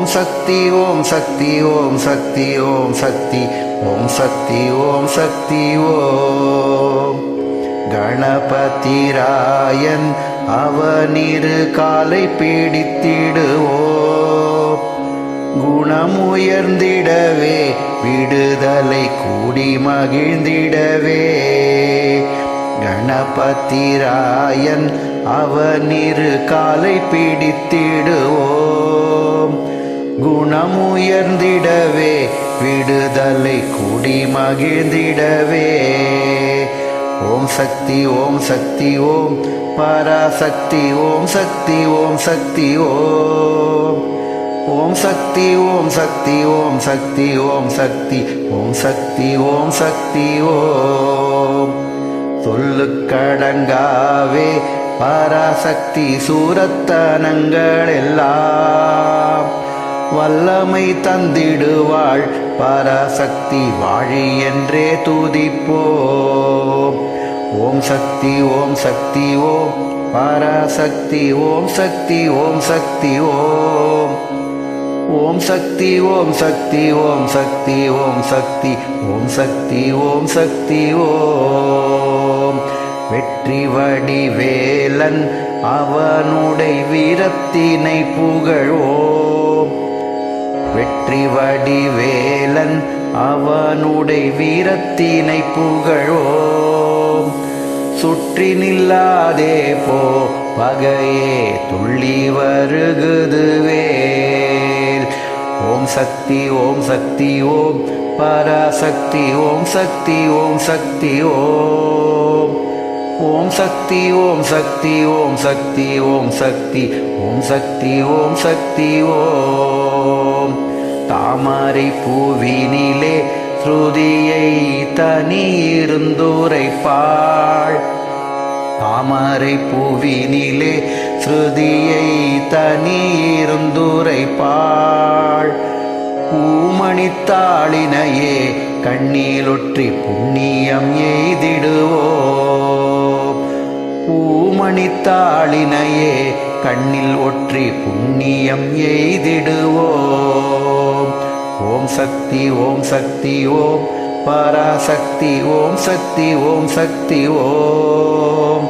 ஓம் சக்தி ஓம் சக்தி ஓம் சக்தி ஓம் சக்தி ஓம் சக்தி ஓம் சக்தி ஓம். கணபதிராயன் அவனிரு காலை பீடித்திடுவோம். குணமுயர்ந்திடவே விடுதலை கூடி மகிழ்ந்திடவே. கணபதிராயன் அவனிரு காலை பிடித்திடுவோம். குணமுயர்ந்திடவே விடுதலை கூடி மகிழ்ந்திடவே ஓம் சக்தி ஓம் சக்தி ஓம் பராசக்தி ஓம் சக்தி ஓம் சக்தி ஓம் ஓம் சக்தி ஓம் சக்தி ஓம் சக்தி ஓம் சக்தி ஓம் சக்தி ஓம் சக்தி ஓம் சொல்லுக்கடங்காவே பராசக்தி சூரத்தனங்கள் எல்லாம் வல்லமை தந்திடுவாள் பராசக்தி வாழி என்றே துதிப்போம் ஓம் சக்தி ஓம் சக்தி ஓம் பராசக்தி ஓம் சக்தி ஓம் சக்தி ஓம் ஓம் சக்தி ஓம் சக்தி ஓம் சக்தி ஓம் சக்தி ஓம் சக்தி ஓம் சக்தி ஓம் வெற்றி வடிவேலன் அவனுடைய வீரத்தினை புகழோ வெற்றி வடிவேலன் அவனுடைய வீரத்தினை புகழோம் சுற்றி நில்லாதே போ பகையே துள்ளி வருகுதுவேல் ஓம் சக்தி ஓம் சக்தி ஓம் பராசக்தி ஓம் சக்தி ஓம் சக்தி ஓம் ஓம் சக்தி ஓம் சக்தி ஓம் சக்தி ஓம் சக்தி ஓம் சக்தி ஓம் சக்தி ஓம் தாமரை பூவினிலே ஸ்ருதியை தனி இருந்துரைப்பாள் தாமரை பூவினிலே ஸ்ருதியை தனி இருந்துரைப்பாள் பூமணித்தாளினையே கண்ணீலொற்றி புண்ணியம் எய்திடுவோம் பூமணித்தாளினையே கண்ணில் ஒற்றி புண்ணியம் எய்திடுவோம் ஓம் சக்தி ஓம் சக்தி ஓம் பராசக்தி ஓம் சக்தி ஓம் சக்தி ஓம்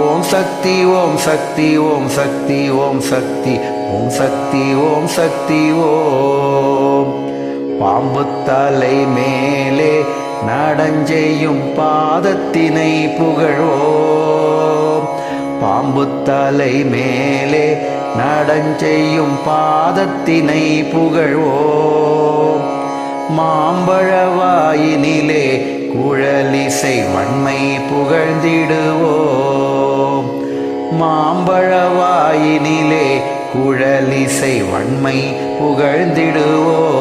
ஓம் சக்தி ஓம் சக்தி ஓம் சக்தி ஓம் சக்தி ஓம் சக்தி ஓம் சக்தி ஓம் பாம்பு தலை மேலே நடஞ்செய்யும் பாதத்தினை புகழ்வோம் பாம்பு தலை மேலே நடஞ்செய்யும் பாதத்தினை புகழ்வோம் மாம்பழவாயினிலே குழலிசை வன்மை புகழ்ந்திடுவோம் மாம்பழவாயினிலே குழலிசை வன்மை புகழ்ந்திடுவோம்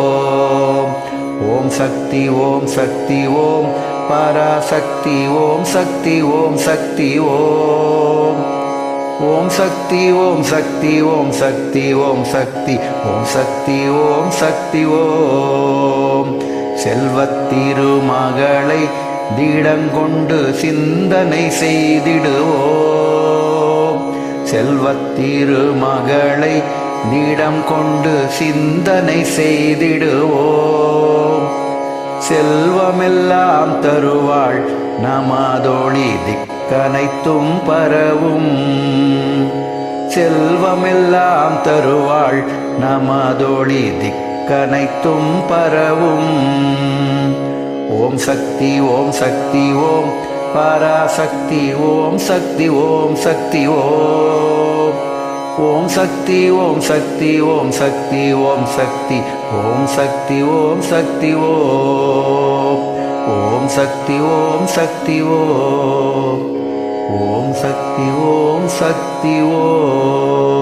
ஓம் சக்தி ஓம் சக்தி ஓம் பராசக்தி ஓம் சக்தி ஓம் சக்தி ஓம் ஓம் சக்தி ஓம் சக்தி ஓம் சக்தி ஓம் சக்தி ஓம் சக்தி ஓம் சக்தி ஓம். செல்வத்திருமகளை திடங்கொண்டு சிந்தனை செய்திடுவோம். செல்வத்திருமகளை திடம் கொண்டு சிந்தனை செய்திடுவோம். செல்வமெல்லாம் தருவாள் நமதொளி கனைத்தும் பரவும் செல்வமெல்லாம் தருவாள் நமதொளி திக்கனைத்தும் பரவும் ஓம் சக்தி ஓம் சக்தி ஓம் பராசக்தி ஓம் சக்தி ஓம் சக்தி ஓம் ஓம் சக்தி ஓம் சக்தி ஓம் சக்தி ஓம் சக்தி ஓம் சக்தி ஓம் சக்தி ஓம் ஓம் சக்தி ஓம் சக்தி ஓம் சக்தி ஓம் சக்தி ஓம்